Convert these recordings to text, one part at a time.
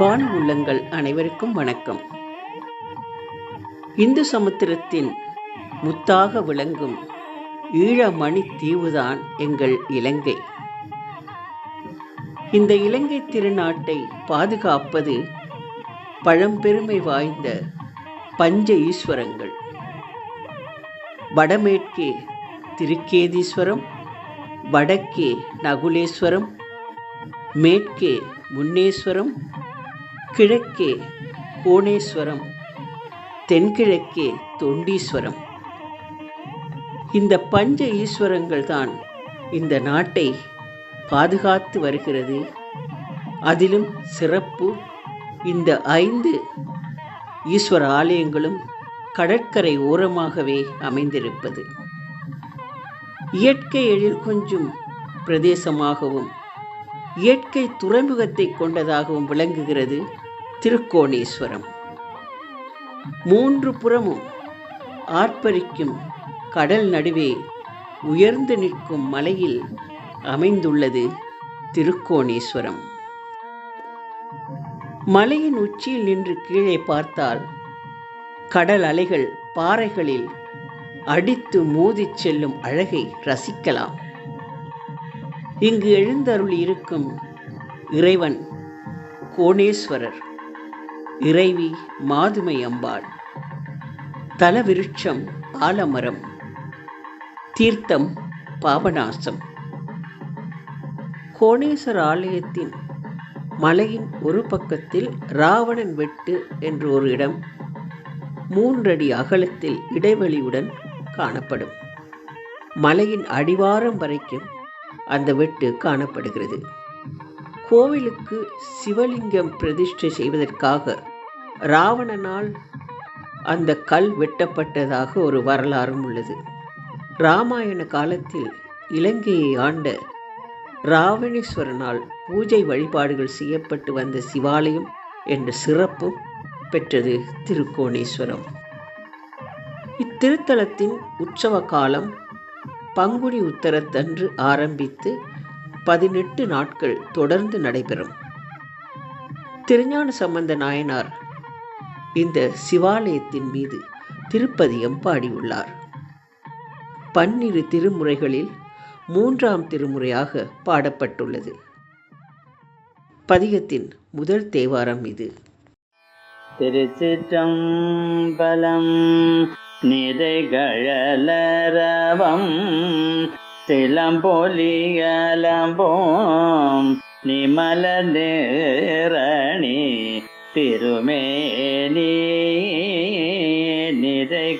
அன்பான உள்ளங்கள் அனைவருக்கும் வணக்கம். இந்து சமுத்திரத்தின் முத்தாக விளங்கும் ஈழமணி தீவுதான் எங்கள் இலங்கை. இந்த இலங்கை திருநாட்டை பாதுகாப்பது பழம்பெருமை வாய்ந்த பஞ்ச ஈஸ்வரங்கள். வடமேற்கே திருக்கேதீஸ்வரம் வடக்கே நகுலேஸ்வரம் மேற்கே முன்னேஸ்வரம் கிழக்கே கோணேஸ்வரம் தென்கிழக்கே தொண்டீஸ்வரம். இந்த பஞ்ச ஈஸ்வரங்கள் தான் இந்த நாட்டை பாதுகாத்து வருகிறது. அதிலும் சிறப்பு இந்த ஐந்து ஈஸ்வர ஆலயங்களும் கடற்கரை ஓரமாகவே அமைந்திருப்பது. இயற்கை எழில் கொஞ்சம் பிரதேசமாகவும் இயற்கை துறைமுகத்தை கொண்டதாகவும் விளங்குகிறது திருக்கோணேஸ்வரம். மூன்று புறமும் ஆர்ப்பரிக்கும் கடல் நடுவே உயர்ந்து நிற்கும் மலையில் அமைந்துள்ளது திருக்கோணேஸ்வரம். மலையின் உச்சியில் நின்று கீழே பார்த்தால் கடல் அலைகள் பாறைகளில் அடித்து மோதிச் செல்லும் அழகை ரசிக்கலாம். இங்கு எழுந்தருள் இருக்கும் இறைவன் கோணேஸ்வரர். இறைவி மாதுமை அம்பாள். தலவிருட்சம் ஆலமரம். தீர்த்தம் பாபநாசம். கோணேஸ்வர ஆலயத்தின் மலையின் ஒரு பக்கத்தில் ராவணன் வெட்டு என்ற ஒரு இடம் மூன்றடி அகலத்தில் இடைவெளியுடன் காணப்படும். மலையின் அடிவாரம் வரைக்கும் அந்த வெட்டு காணப்படுகிறது. கோவிலுக்கு சிவலிங்கம் பிரதிஷ்டை செய்வதற்காக ராவணனால் அந்த கல் வெட்டப்பட்டதாக ஒரு வரலாறும் உள்ளது. ராமாயண காலத்தில் இலங்கையை ஆண்ட ராவணேஸ்வரனால் பூஜை வழிபாடுகள் செய்யப்பட்டு வந்த சிவாலயம் என்ற சிறப்பும் பெற்றது திருக்கோணேஸ்வரம். இத்திருத்தலத்தின் உற்சவ காலம் பங்குனி உத்தரத்தன்று ஆரம்பித்து பதினெட்டு நாட்கள் தொடர்ந்து நடைபெறும். திருஞான சம்பந்த நாயனார் இந்த சிவாலயத்தின் மீது திருப்பதியம் பாடியுள்ளார் பன்னிரு திருமுறைகளில் மூன்றாம் திருமுறையாக பாடப்பட்டுள்ளது. பதிகத்தின் முதல் தேவாரம் இது. திருச்சிற்றம்பலம் நிறைகழலரவம் சிலம்பொலியலம்போம் நிமல நேரணி திருமேனி நிறை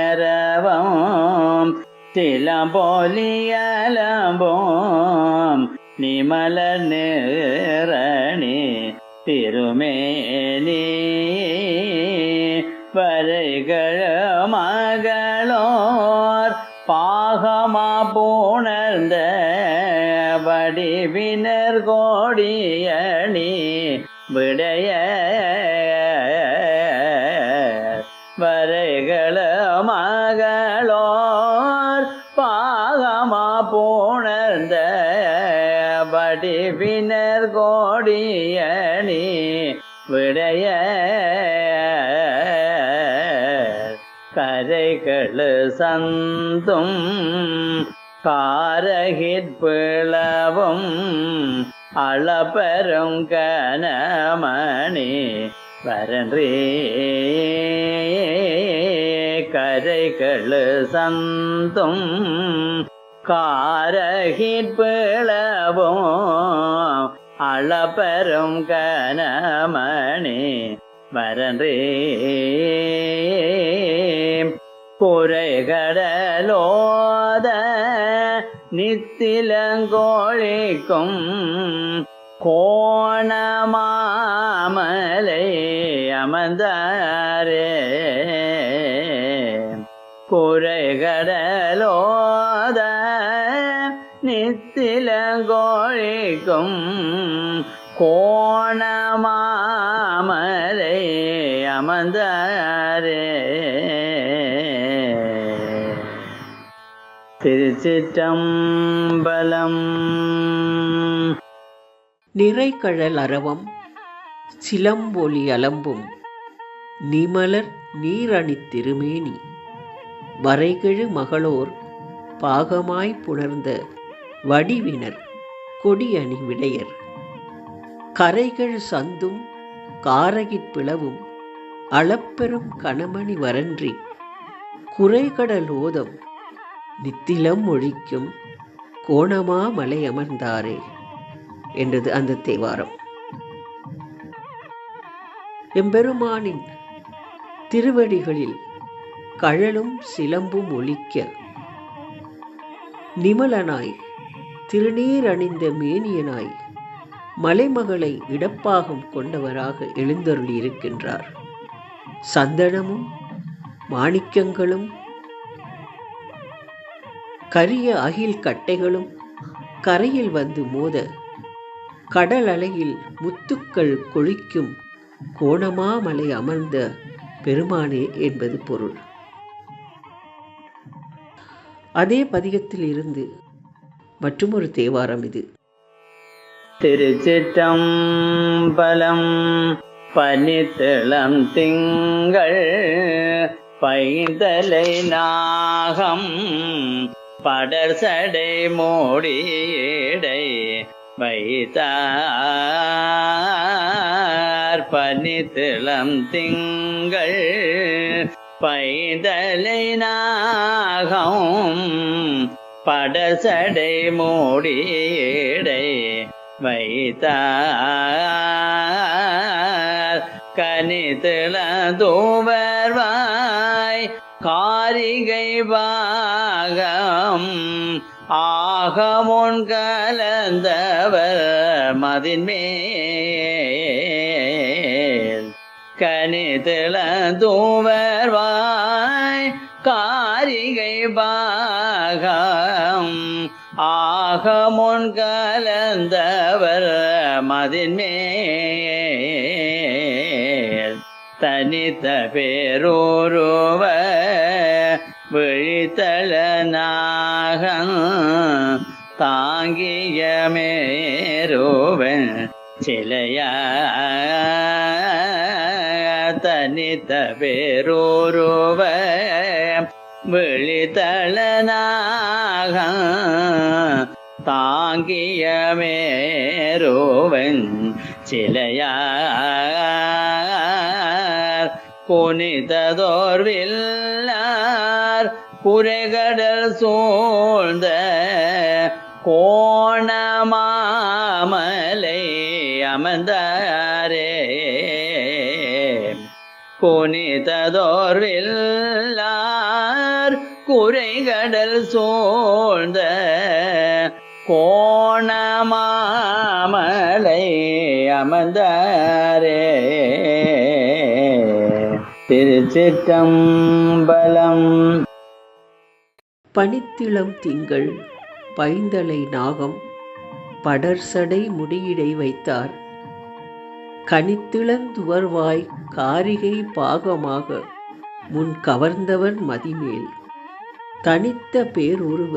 நிறைகழலரவம் திலம்போலியலம்போம் நிமல நேரணி திருமேனி வரைகள மகளோர் பாகமா புணர்ந்த வடிவினர் கோடியணி விடைய வரைகள மகளோர் பாகமா போணர்ந்த வடிவினர் கோடியணி விடைய கரைகள் சந்தும் காரகிற்பிளவும் அளப்பெரும் கனமணி வரன்றே. கரைகள் சந்தும் காரகிற்பிளவும் அளப்பெரும் கனமணி வரன்றே. குறைகடலோத நித்திலங்கோழிக்கும் கோணமாமலை அமர்ந்தாரே. குறைகடலோத நித்திலங்கோழிக்கும் கோணமாமலை அமர்ந்தாரே. திருச்சிற்றம்பலம் நிறைகழல் அரவம் சிலம்பொலி அலம்பும் நிமலர் நீரணி திருமேனி. வரைகெழு மகளோர் பாகமாய் புணர்ந்த வடிவினர் கொடியணி விடையர். கரைகள் சந்தும் காரகிற் பிளவும் அளப்பெரும் கணமணி வரன்றி குறைகடல் நித்திலம் ஒழிக்கும் கோணமா மலை அமர்ந்தாரே என்றது அந்த தேவாரம். எம்பெருமானின் திருவடிகளில் கழலும் சிலம்பும் ஒலிக்க நிமலனாய் திருநீர் அணிந்த மேனியனாய் மலைமகளை இடப்பாகம் கொண்டவராக எழுந்தருளியிருக்கின்றார். சந்தனமும் மாணிக்கங்களும் கரிய அகில் கட்டைகளும் கரையில் வந்து மோத கடல் அலையில் முத்துக்கள் கொழிக்கும் கோணமாமலை அமர்ந்த பெருமானே என்பது பொருள். அதே பதிகத்தில் இருந்து மற்றொரு தேவாரம் இது. திருச்சிற்றம்பலம் பனித்திளம் திங்கள் பைந்தலை நாகம் படர்சடை மோடியடை வைத்தார். பனித்திளம் திங்கள் பைதலை நாகம். படசடை மூடியடை வைத்தார். கனித்திள தூவர்வாய் காரிகை பாகம் ஆகமுன் கலந்தவர் மதின்மேல் கனித்திள தூவர்வாய் காரிகை பாகம் ஆகமுன் கலந்தவர் மதின்மேல் தனித்த பேரோருவ விழித்தள நாகம் தாங்கிய மேரோவன் சிலையா தனித்த பேரூருவ விழித்தளனாக தாங்கிய மேரோவன் சிலையா புனிததோர்வில்லார் குறைகடல் சூழ்ந்த கோணமாமலை அமர்ந்தாரே. புனிததோர்வில்லார் குறைகடல் சூழ்ந்த கோணமாமலை அமர்ந்தாரே. திருச்சிற்றம்பலம் பனித்திளம் திங்கள் பைந்தலை நாகம் படர்சடை முடியிடை வைத்தார். கனித்திளந்துவர்வாய் காரிகை பாகமாக முன் கவர்ந்தவர் மதிமேல். தனித்த பேருருவ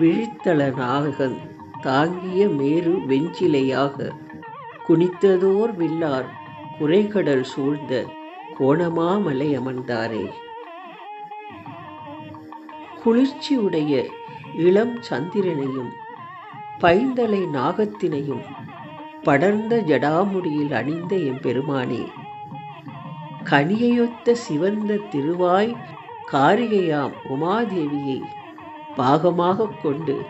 விழித்தள நாகன் தாங்கிய மேரு வெஞ்சிலையாக குனித்ததோர் வில்லார் குறைகடல் சூழ்ந்த கோணமாமலை அமர்ந்தாரே. குளிர்ச்சியுடைய இளம் சந்திரனையும் பைந்தலை நாகத்தினையும் படர்ந்த ஜடாமுடியில் அணிந்த எம்பெருமானே கனியையொத்த சிவந்த திருவாய் காரிகையாம் உமாதேவியை பாகமாகக் கொண்டு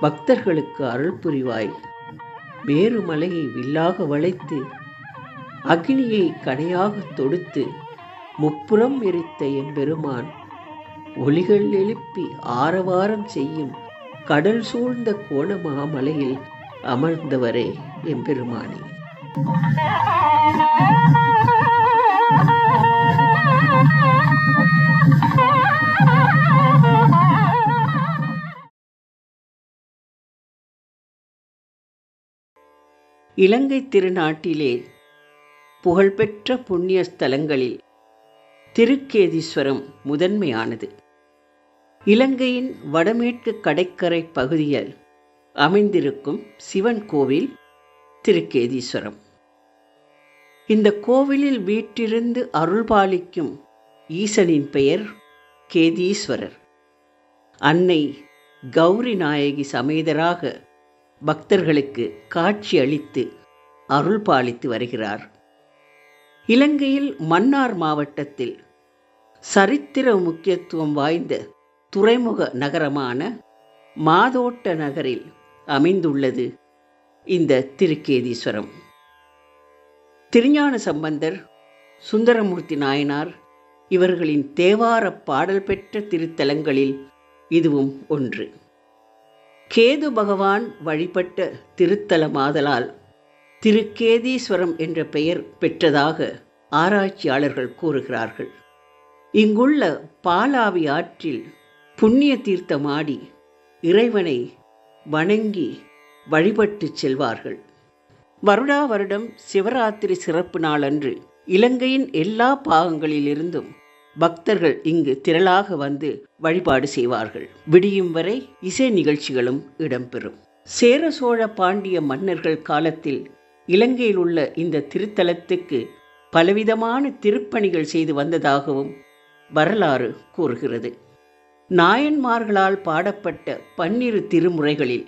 பக்தர்களுக்கு அருள் புரிவாய். மேருமலையை வில்லாக வளைத்து அக்னியை கடையாக தொடுத்து முப்புறம் எரித்த எம்பெருமான் ஒளிகள் எழுப்பி ஆரவாரம் செய்யும் கடல் சூழ்ந்த கோணமாமலையில் அமர்ந்தவரே எம்பெருமானே இலங்கை திருநாட்டிலே புகழ்பெற்ற புண்ணிய ஸ்தலங்களில் திருக்கேதீஸ்வரம் முதன்மையானது. இலங்கையின் வடமேற்கு கடற்கரை பகுதியில் அமைந்திருக்கும் சிவன் கோவில் திருக்கேதீஸ்வரம். இந்த கோவிலில் வீற்றிருந்து அருள்பாலிக்கும் ஈசனின் பெயர் கேதீஸ்வரர். அன்னை கௌரி நாயகி சமேதராக பக்தர்களுக்கு காட்சி அளித்து அருள்பாலித்து வருகிறார். இலங்கையில் மன்னார் மாவட்டத்தில் சரித்திர முக்கியத்துவம் வாய்ந்த துறைமுக நகரமான மாதோட்ட நகரில் அமைந்துள்ளது இந்த திருக்கேதீஸ்வரம். திருஞான சம்பந்தர் சுந்தரமூர்த்தி நாயனார் இவர்களின் தேவார பாடல் பெற்ற திருத்தலங்களில் இதுவும் ஒன்று. கேது பகவான் வழிபட்ட திருத்தலமாதலால் திருக்கேதீஸ்வரம் என்ற பெயர் பெற்றதாக ஆராய்ச்சியாளர்கள் கூறுகிறார்கள். இங்குள்ள பாலாவி ஆற்றில் புண்ணிய தீர்த்தமாடி இறைவனை வணங்கி வழிபட்டு செல்வார்கள். வருடா வருடம் சிவராத்திரி சிறப்பு நாளன்று இலங்கையின் எல்லா பாகங்களிலிருந்தும் பக்தர்கள் இங்கு திரளாக வந்து வழிபாடு செய்வார்கள். விடியும் வரை இசை நிகழ்ச்சிகளும் இடம்பெறும். சேர சோழ பாண்டிய மன்னர்கள் காலத்தில் இலங்கையில் உள்ள இந்த திருத்தலத்துக்கு பலவிதமான திருப்பணிகள் செய்து வந்ததாகவும் வரலாறு கூறுகிறது. நாயன்மார்களால் பாடப்பட்ட பன்னிரு திருமுறைகளில்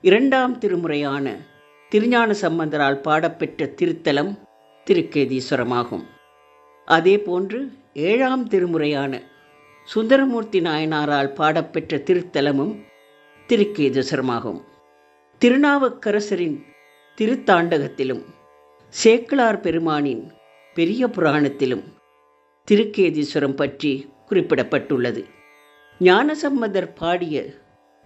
இரண்டாம் திருமுறையான திருஞான சம்பந்தரால் பாடப்பெற்ற திருத்தலம் திருக்கேதீஸ்வரமாகும். அதே போன்று ஏழாம் திருமுறையான சுந்தரமூர்த்தி நாயனாரால் பாடப்பெற்ற திருத்தலமும் திருக்கேதீஸ்வரமாகும். திருநாவுக்கரசரின் திருத்தாண்டகத்திலும் சேக்கிழார் பெருமானின் பெரிய புராணத்திலும் திருக்கேதீஸ்வரம் பற்றி குறிப்பிடப்பட்டுள்ளது. ஞானசம்மதர் பாடிய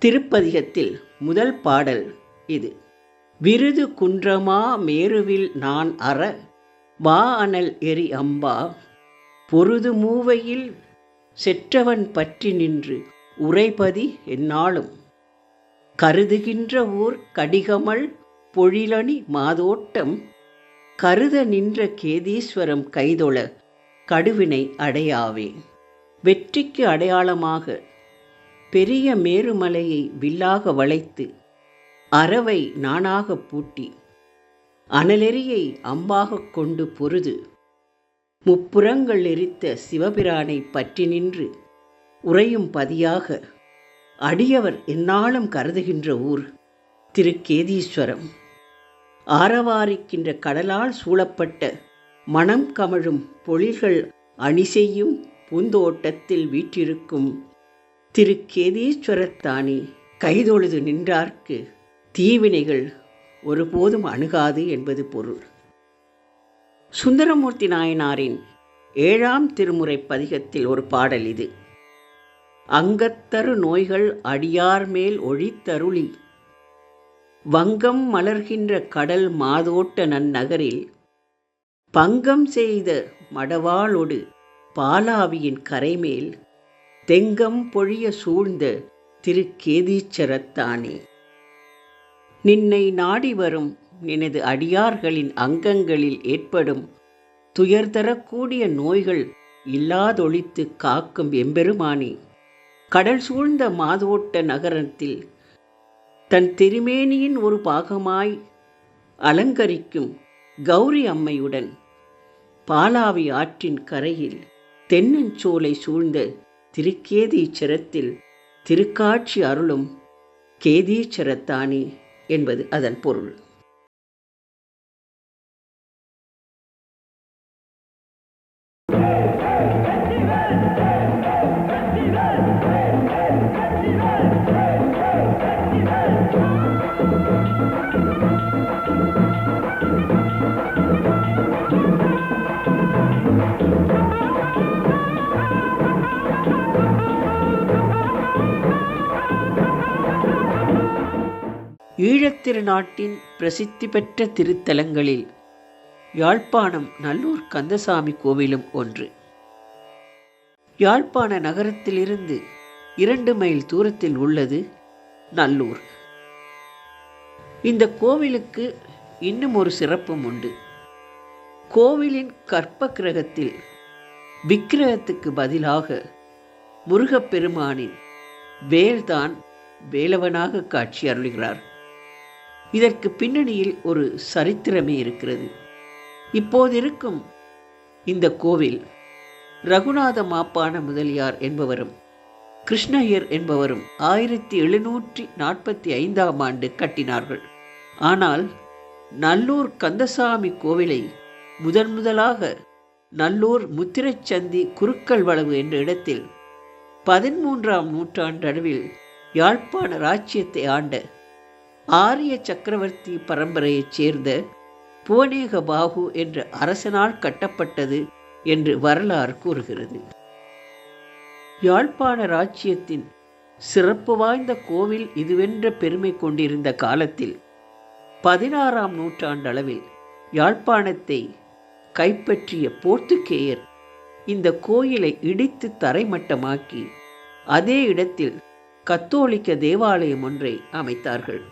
திருப்பதிகத்தில் முதல் பாடல் இது. விருது குன்றமா மேருவில் நான் அற வா அனல் எரி அம்பா பொருது மூவையில் செற்றவன் பற்றி நின்று உரைபதி எந்நாளும் கருதுகின்ற ஊர் கடிகமல் பொழிலணி மாதோட்டம் கருத நின்ற கேதீஸ்வரம் கைதொழ கடுவினை அடையாவே. வெற்றிக்கு அடையாளமாக பெரிய மேருமலையை வில்லாக வளைத்து அறவை நானாக பூட்டி அனலெறியை அம்பாகக் கொண்டு பொருது முப்புறங்கள் எரித்த சிவபிரானை பற்றி நின்று உறையும் பதியாக அடியவர் எந்நாளும் கருதுகின்ற ஊர் திருக்கேதீஸ்வரம். ஆரவாரிக்கின்ற கடலால் சூழப்பட்ட மனம் கமழும் பொழில்கள் அணி செய்யும் பூந்தோட்டத்தில் வீற்றிருக்கும் திருக்கேதீஸ்வரத்தானே கைதொழுது நின்றார்க்கு தீவினைகள் ஒருபோதும் அணுகாது என்பது பொருள். சுந்தரமூர்த்தி நாயனாரின் ஏழாம் திருமுறை பதிகத்தில் ஒரு பாடல் இது. அங்கத்தரு நோய்கள் அடியார் மேல் ஒழித்தருளி வங்கம் மலர்கின்ற கடல் மாதோட்ட நன்னகரில் பங்கம் செய்த மடவாளொடு பாலாவியின் கரைமேல் தெங்கம் பொழிய சூழ்ந்த திருக்கேதீச்சரத்தானே. நின்னை நாடி வரும் எனது அடியார்களின் அங்கங்களில் ஏற்படும் துயர் தரக்கூடிய நோய்கள் இல்லாதொழித்து காக்கும் எம்பெருமானே. கடல் சூழ்ந்த மாதோட்ட நகரத்தில் தன் திருமேனியின் ஒரு பாகமாய் அலங்கரிக்கும் கௌரி அம்மையுடன் பாலாவி ஆற்றின் கரையில் தென்னஞ்சோலை சூழ்ந்த திருக்கேதீச்சரத்தில் திருக்காட்சி அருளும் கேதீச்சரத்தானே என்பது அதன் பொருள். ஈழத்திருநாட்டின் பிரசித்தி பெற்ற திருத்தலங்களில் யாழ்ப்பாணம் நல்லூர் கந்தசாமி கோவிலும் ஒன்று. யாழ்ப்பாண நகரத்திலிருந்து இரண்டு மைல் தூரத்தில் உள்ளது நல்லூர். இந்த கோவிலுக்கு இன்னும் ஒரு சிறப்பும் உண்டு. கோவிலின் கற்ப கிரகத்தில் விக்கிரகத்துக்கு பதிலாக முருகப்பெருமானின் வேல்தான் வேலவனாக காட்சி அருளுகிறார் இதற்கு பின்னணியில் ஒரு சரித்திரமே இருக்கிறது. இப்போதிருக்கும் இந்த கோவில் ரகுநாத மாப்பான முதலியார் என்பவரும் கிருஷ்ணய்யர் என்பவரும் ஆயிரத்தி எழுநூற்றி நாற்பத்தி ஐந்தாம் ஆண்டு கட்டினார்கள். ஆனால் நல்லூர் கந்தசாமி கோவிலை முதன் முதலாக நல்லூர் முத்திரச்சந்தி குருக்கள் வளவு என்ற இடத்தில் பதிமூன்றாம் நூற்றாண்டளவில் யாழ்ப்பாண ராச்சியத்தை ஆண்ட ஆரிய சக்கரவர்த்தி பரம்பரையைச் சேர்ந்த புவனேக பாகு என்ற அரசனால் கட்டப்பட்டது என்று வரலாறு கூறுகிறது. யாழ்ப்பாண ராச்சியத்தின் சிறப்பு வாய்ந்த கோவில் இதுவென்ற பெருமை கொண்டிருந்த காலத்தில் பதினாறாம் நூற்றாண்டளவில் யாழ்ப்பாணத்தை கைப்பற்றிய போர்த்துக்கேயர் இந்த கோயிலை இடித்து தரைமட்டமாக்கி அதே இடத்தில் கத்தோலிக்க தேவாலயம் ஒன்றை அமைத்தார்கள்.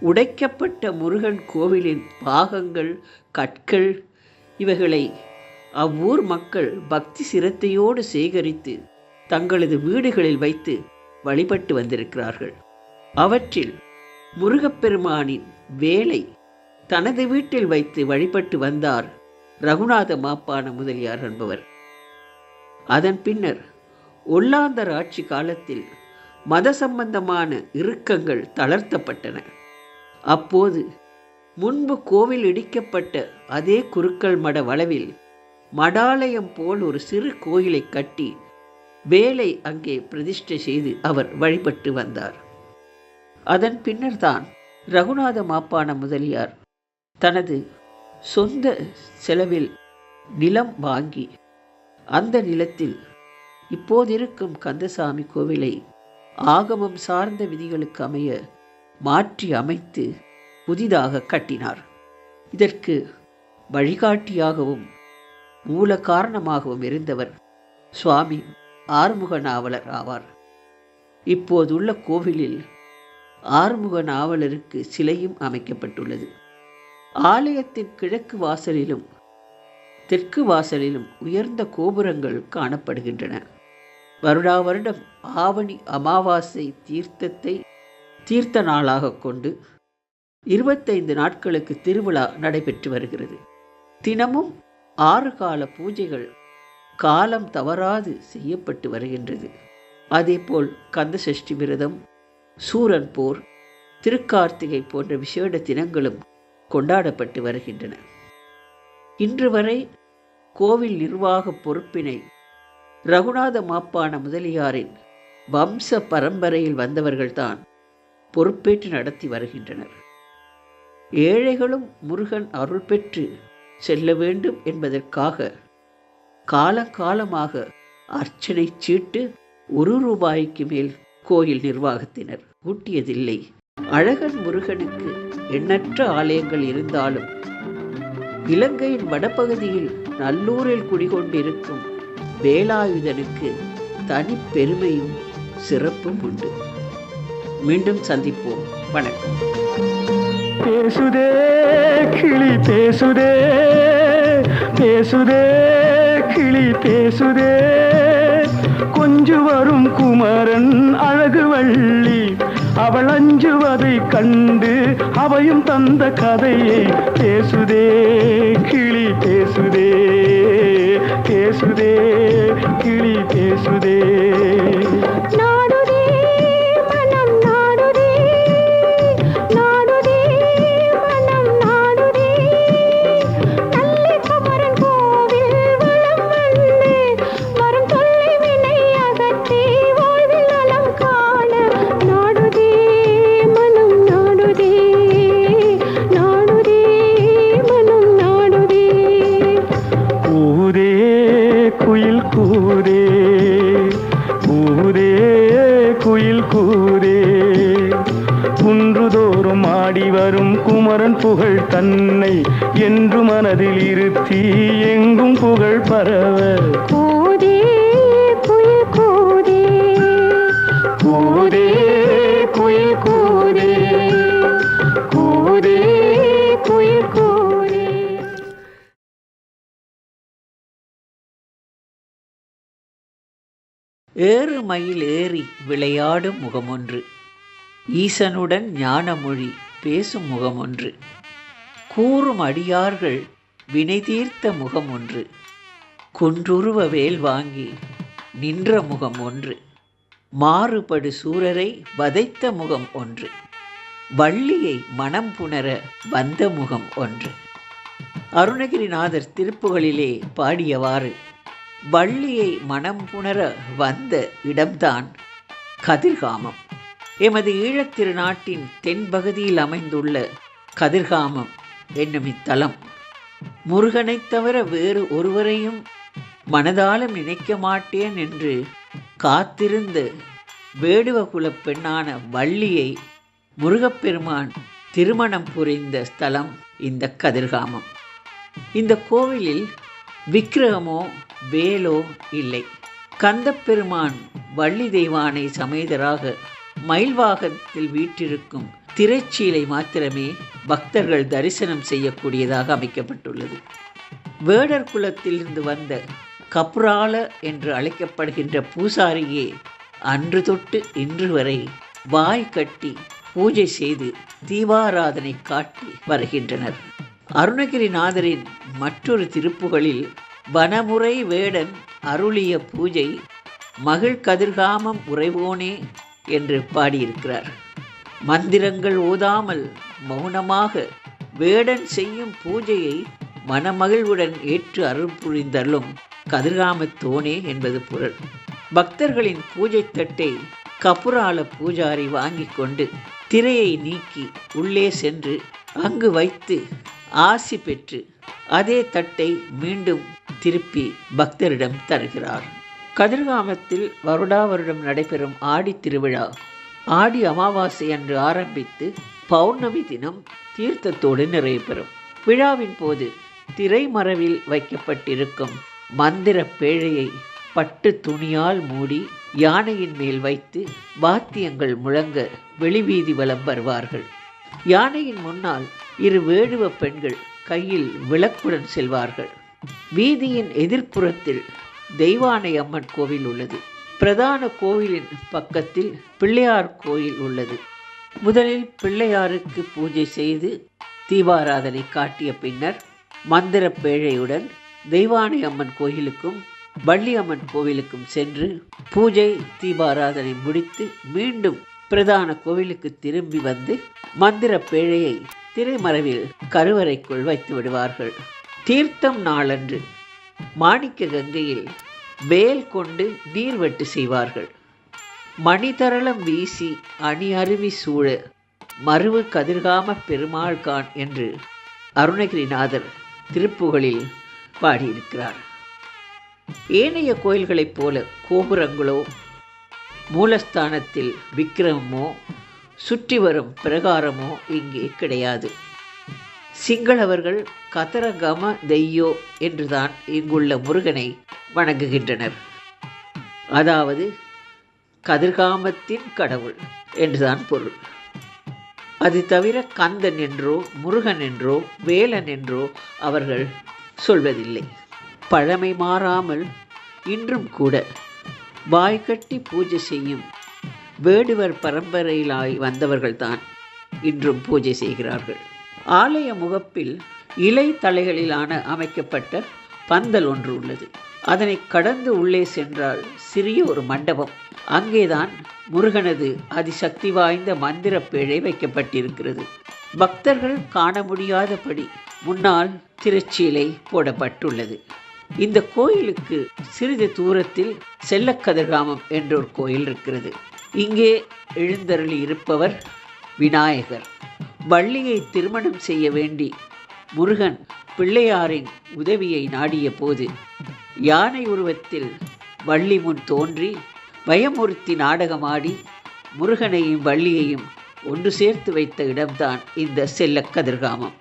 உடைக்கப்பட்ட முருகன் கோவிலின் பாகங்கள் கற்கள் இவைகளை அவ்வூர் மக்கள் பக்தி சிரத்தையோடு சேகரித்து தங்களது வீடுகளில் வைத்து வழிபட்டு வந்திருக்கிறார்கள். அவற்றில் முருகப்பெருமானின் வேலை தனது வீட்டில் வைத்து வழிபட்டு வந்தார் ரகுநாத மாப்பான முதலியார் என்பவர். அதன் பின்னர் ஒல்லாந்தர் ஆட்சி காலத்தில் மத சம்பந்தமான இறுக்கங்கள் தளர்த்தப்பட்டன. அப்போது முன்பு கோவில் இடிக்கப்பட்ட அதே குருக்கள் மட வளவில் மடாலயம் போல் ஒரு சிறு கோயிலை கட்டி வேலை அங்கே பிரதிஷ்டை செய்து அவர் வழிபட்டு வந்தார். அதன் பின்னர்தான் ரகுநாத மாப்பான முதலியார் தனது சொந்த செலவில் நிலம் வாங்கி அந்த நிலத்தில் இப்போதிருக்கும் கந்தசாமி கோவிலை ஆகமம் சார்ந்த விதிகளுக்கு அமைய மாற்றி அமைத்து புதிதாக கட்டினார். இதற்கு வழிகாட்டியாகவும் மூல காரணமாகவும் இருந்தவர் சுவாமி ஆறுமுக நாவலர் ஆவார். இப்போதுள்ள கோவிலில் ஆறுமுக நாவலருக்கு சிலையும் அமைக்கப்பட்டுள்ளது. ஆலயத்தின் கிழக்கு வாசலிலும் தெற்கு வாசலிலும் உயர்ந்த கோபுரங்கள் காணப்படுகின்றன. வருடா வருடம் ஆவணி அமாவாசை தீர்த்தத்தை தீர்த்த நாளாக கொண்டு இருபத்தைந்து நாட்களுக்கு திருவிழா நடைபெற்று வருகிறது. தினமும் ஆறு கால பூஜைகள் காலம் தவறாது செய்யப்பட்டு வருகின்றது. அதேபோல் கந்த சஷ்டி விரதம் சூரன் போர் திருக்கார்த்திகை போன்ற விசேட தினங்களும் கொண்டாடப்பட்டு வருகின்றன. இன்று வரை கோவில் நிர்வாக பொறுப்பினை ரகுநாத மாப்பான முதலியாரின் வம்ச பரம்பரையில் வந்தவர்கள்தான் பொறுப்பேற்று நடத்தி வருகின்றனர். ஏழைகளும் முருகன் அருள் பெற்று செல்ல வேண்டும் என்பதற்காக காலகாலமாக அர்ச்சனை சீட்டு ஒரு ரூபாய்க்கு மேல் கோயில் நிர்வாகத்தினர் கூட்டியதில்லை. அழகன் முருகனுக்கு எண்ணற்ற ஆலயங்கள் இருந்தாலும் இலங்கையின் வடபகுதியில் நல்லூரில் குடிகொண்டிருக்கும் வேலாயுதனுக்கு தனிப்பெருமையும் சிறப்பும் உண்டு. மீண்டும் சந்திப்போம். வணக்கம். பேசுதே கிளி பேசுதே. பேசுதே கிளி பேசுதே. கொஞ்சு வரும் குமரன் அழகு வள்ளி. அவள் அஞ்சுவதை கண்டு அவையும் தந்த கதையை. பேசுதே கிளி பேசுதே. பேசுதே கிளி பேசுதே. நாடுதே கூதே குன்றுதோறும் ஆடி வரும் குமரன் புகழ் தன்னை என்று மனதில் இருத்தி எங்கும் புகழ் பரவ. கோதே. கோதே ஏறு மயில் ஏறி விளையாடும் முகமொன்று. ஈசனுடன் ஞானமொழி பேசும் முகமொன்று. கூறும் அடியார்கள் வினை தீர்த்த முகம் ஒன்று குன்றுருவ வேல் வாங்கி நின்ற முகம் ஒன்று மாறுபடு சூரரை வதைத்த முகம் ஒன்று. வள்ளியை மனம் புணர வந்த முகம் ஒன்று. அருணகிரிநாதர் திருப்புகளிலே பாடியவாறு வள்ளியை மனம் புணர வந்த இடம்தான் கதிர்காமம். எமது ஈழத்திருநாட்டின் தென்பகுதியில் அமைந்துள்ள கதிர்காமம் என்னும் இத்தலம். முருகனைத் தவிர வேறு ஒருவரையும் மனதாலும் நினைக்க மாட்டேன் என்று காத்திருந்த வேடுவகுலப் பெண்ணான வள்ளியை முருகப்பெருமான் திருமணம் புரிந்த ஸ்தலம் இந்த கதிர்காமம். இந்த கோவிலில் விக்கிரகமோ வேலோ இல்லை. கந்தப்பெருமான் வள்ளி தெய்வானை சமேதராக மயில்வாகத்தில் வீற்றிருக்கும் திரைச்சீலை மாத்திரமே பக்தர்கள் தரிசனம் செய்யக்கூடியதாக அமைக்கப்பட்டுள்ளது. வேடர் குலத்திலிருந்து வந்த கப்ரால என்று அழைக்கப்படுகின்ற பூசாரியே அன்று தொட்டு இன்று வரை வாய் கட்டி பூஜை செய்து தீபாராதனை காட்டி வருகின்றனர். அருணகிரிநாதரின் மற்றொரு திருப்புகளில் வனமுறை வேடன் அருளிய பூஜை மகிழ் கதிர்காமம் உறைவோனே என்று பாடியிருக்கிறார். மந்திரங்கள் ஓதாமல் மௌனமாக வேடன் செய்யும் பூஜையை மனமகிழ்வுடன் ஏற்று அருள் புரிந்தள்ளும் கதிர்காமத்தோனே என்பது பொருள். பக்தர்களின் பூஜை தட்டை கபுரால பூஜாரி வாங்கி கொண்டு திரையை நீக்கி உள்ளே சென்று அங்கு வைத்து ஆசி பெற்று அதே தட்டை மீண்டும் திருப்பி பக்தரிடம் தருகிறார். கதிர்காமத்தில் வருடா வருடம் நடைபெறும் ஆடி திருவிழா ஆடி அமாவாசை அன்று ஆரம்பித்து பௌர்ணமி தினம் தீர்த்தத்தோடு நிறைவு பெறும் விழாவின் போது திரைமரவில் வைக்கப்பட்டிருக்கும் மந்திர பேழையை பட்டு துணியால் மூடி யானையின் மேல் வைத்து வாத்தியங்கள் முழங்க வெளிவீதி வலம் வருவார்கள். யானையின் முன்னால் இரு வேடுவ பெண்கள் கையில் விளக்குடன் செல்வார்கள். வீதியின் எதிர்ப்புறத்தில் தெய்வானை அம்மன் கோவில் உள்ளது. பிரதான கோவிலின் பக்கத்தில் பிள்ளையார் கோயில் உள்ளது. முதலில் பிள்ளையாருக்கு பூஜை செய்து தீபாராதனை காட்டிய பின்னர் மந்திர பேழையுடன் தெய்வானை அம்மன் கோயிலுக்கும் வள்ளி அம்மன் கோவிலுக்கும் சென்று பூஜை தீபாராதனை முடித்து மீண்டும் பிரதான கோவிலுக்கு திரும்பி வந்து மந்திர பேழையை திரைமறைவில் கருவறைக்குள் வைத்து விடுவார்கள். தீர்த்தம் நாளன்று மாணிக்க கங்கையில் வேல் கொண்டு நீர்வெட்டு செய்வார்கள். மணிதரளம் வீசி அணி அருவி சூழ மருவு கதிர்காம பெருமாள் கான் என்று அருணகிரிநாதர் திருப்புகளில் பாடியிருக்கிறார். ஏனைய கோயில்களைப் போல கோபுரங்களோ மூலஸ்தானத்தில் விக்கிரமோ சுற்றி வரும் பிரகாரமோ இங்கே கிடையாது. சிங்களவர்கள் கதரகம தெய்யோ என்றுதான் இங்குள்ள முருகனை வணங்குகின்றனர். அதாவது கதிர்காமத்தின் கடவுள் என்றுதான் பொருள். அது தவிர கந்தன் என்றோ முருகன் என்றோ வேலன் என்றோ அவர்கள் சொல்வதில்லை. பழமை மாறாமல் இன்றும் கூட வாய்கட்டி பூஜை செய்யும் வேடுவர் பரம்பரையிலாய் வந்தவர்கள்தான் இன்றும் பூஜை செய்கிறார்கள். ஆலய முகப்பில் இலை தலைகளிலான அமைக்கப்பட்ட பந்தல் ஒன்று உள்ளது. அதனை கடந்து உள்ளே சென்றால் சிறிய ஒரு மண்டபம். அங்கேதான் முருகனது அதிசக்தி வாய்ந்த மந்திர பேழை வைக்கப்பட்டிருக்கிறது. பக்தர்கள் காண முடியாதபடி முன்னால் திருச்சீலை போடப்பட்டுள்ளது. இந்த கோயிலுக்கு சிறிது தூரத்தில் செல்லக்கதிர்காமம் என்றொரு கோயில் இருக்கிறது. இங்கே எழுந்தருளி இருப்பவர் விநாயகர். வள்ளியை திருமணம் செய்ய வேண்டி முருகன் பிள்ளையாரின் உதவியை நாடிய போது யானை உருவத்தில் வள்ளி முன் தோன்றி பயமுறுத்தி நாடகமாடி முருகனையும் வள்ளியையும் ஒன்று சேர்த்து வைத்த இடம்தான் இந்த செல்லக்கதிர்காமம்.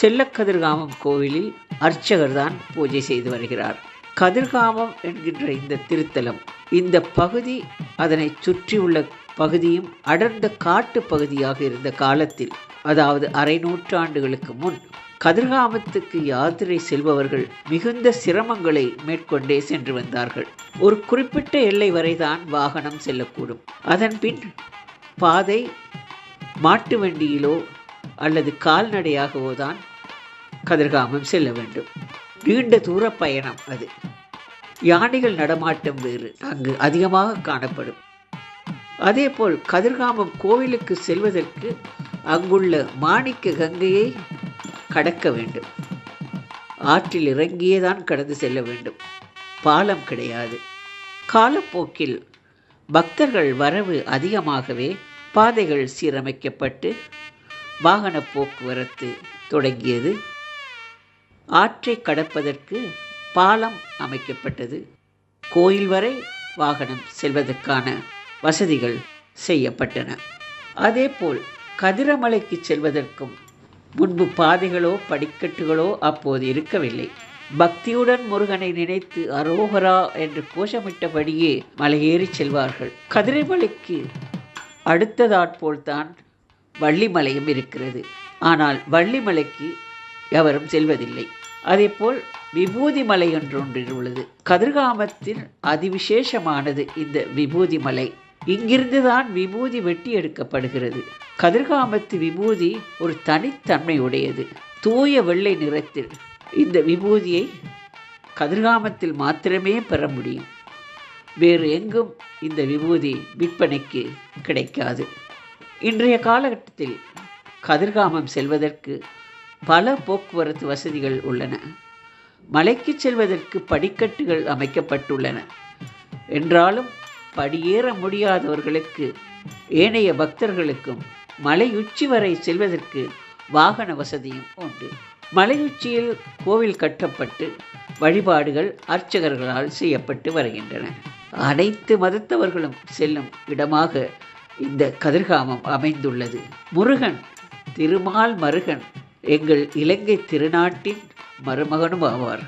செல்லக்கதிர்காமம் கோவிலில் அர்ச்சகர் தான் பூஜை செய்து வருகிறார். கதிர்காமம் என்கின்ற இந்த திருத்தலம் இந்த பகுதி அதனை சுற்றியுள்ள பகுதியும் அடர்ந்த காட்டு பகுதியாக இருந்த காலத்தில் அதாவது அரை நூற்றாண்டுகளுக்கு முன் கதிர்காமத்துக்கு யாத்திரை செல்பவர்கள் மிகுந்த சிரமங்களை மேற்கொண்டே சென்று வந்தார்கள். ஒரு குறிப்பிட்ட எல்லை வரைதான் வாகனம் செல்லக்கூடும். அதன் பின் பாதை மாட்டு வண்டியிலோ அல்லது கால்நடையாகவோ தான் கதிர்காமம் செல்ல வேண்டும். நீண்ட தூர பயணம் அது. யானைகள் நடமாட்டம் வேறு அங்கு அதிகமாக காணப்படும். அதேபோல் கதிர்காமம் கோவிலுக்கு செல்வதற்கு அங்குள்ள மாணிக்க கங்கையை கடக்க வேண்டும். ஆற்றில் இறங்கியே தான் கடந்து செல்ல வேண்டும். பாலம் கிடையாது. காலப்போக்கில் பக்தர்கள் வரவு அதிகமாகவே பாதைகள் சீரமைக்கப்பட்டு வாகன போக்குவரத்து தொடங்கியது. ஆற்றை கடப்பதற்கு பாலம் அமைக்கப்பட்டது. கோயில் வரை வாகனம் செல்வதற்கான வசதிகள் செய்யப்பட்டன. அதேபோல் கதிரமலைக்கு செல்வதற்கும் முன்பு பாதைகளோ படிக்கட்டுகளோ அப்போது இருக்கவில்லை. பக்தியுடன் முருகனை நினைத்து அரோகரா என்று கோஷமிட்டபடியே மலையேறி செல்வார்கள். கதிரைமலைக்கு அடுத்ததாற்போல்தான் வள்ளிமலையும் இருக்கிறது. ஆனால் வள்ளிமலைக்கு எவரும் செல்வதில்லை. அதேபோல் விபூதி மலை என்று ஒன்று உள்ளது. கதிர்காமத்தில் அதிவிசேஷமானது இந்த விபூதி மலை இங்கிருந்து தான் விபூதி வெட்டி எடுக்கப்படுகிறது. கதிர்காமத்து விபூதி ஒரு தனித்தன்மை உடையது தூய வெள்ளை நிறத்தில் இந்த விபூதியை கதிர்காமத்தில் மாத்திரமே பெற முடியும். வேறு எங்கும் இந்த விபூதி விற்பனைக்கு கிடைக்காது. இன்றைய காலகட்டத்தில் கதிர்காமம் செல்வதற்கு பல போக்குவரத்து வசதிகள் உள்ளன. மலைக்கு செல்வதற்கு படிக்கட்டுகள் அமைக்கப்பட்டுள்ளன. என்றாலும் படியேற முடியாதவர்களுக்கு ஏனைய பக்தர்களுக்கும் மலை உச்சி வரை செல்வதற்கு வாகன வசதியும் உண்டு. மலையுச்சியில் கோவில் கட்டப்பட்டு வழிபாடுகள் அர்ச்சகர்களால் செய்யப்பட்டு வருகின்றன. அனைத்து மதத்தவர்களும் செல்லும் இடமாக இந்த கதிர்காமம் அமைந்துள்ளது. முருகன் திருமால் மருகன் எங்கள் இலங்கை திருநாட்டின் மருமகனும் ஆவார்.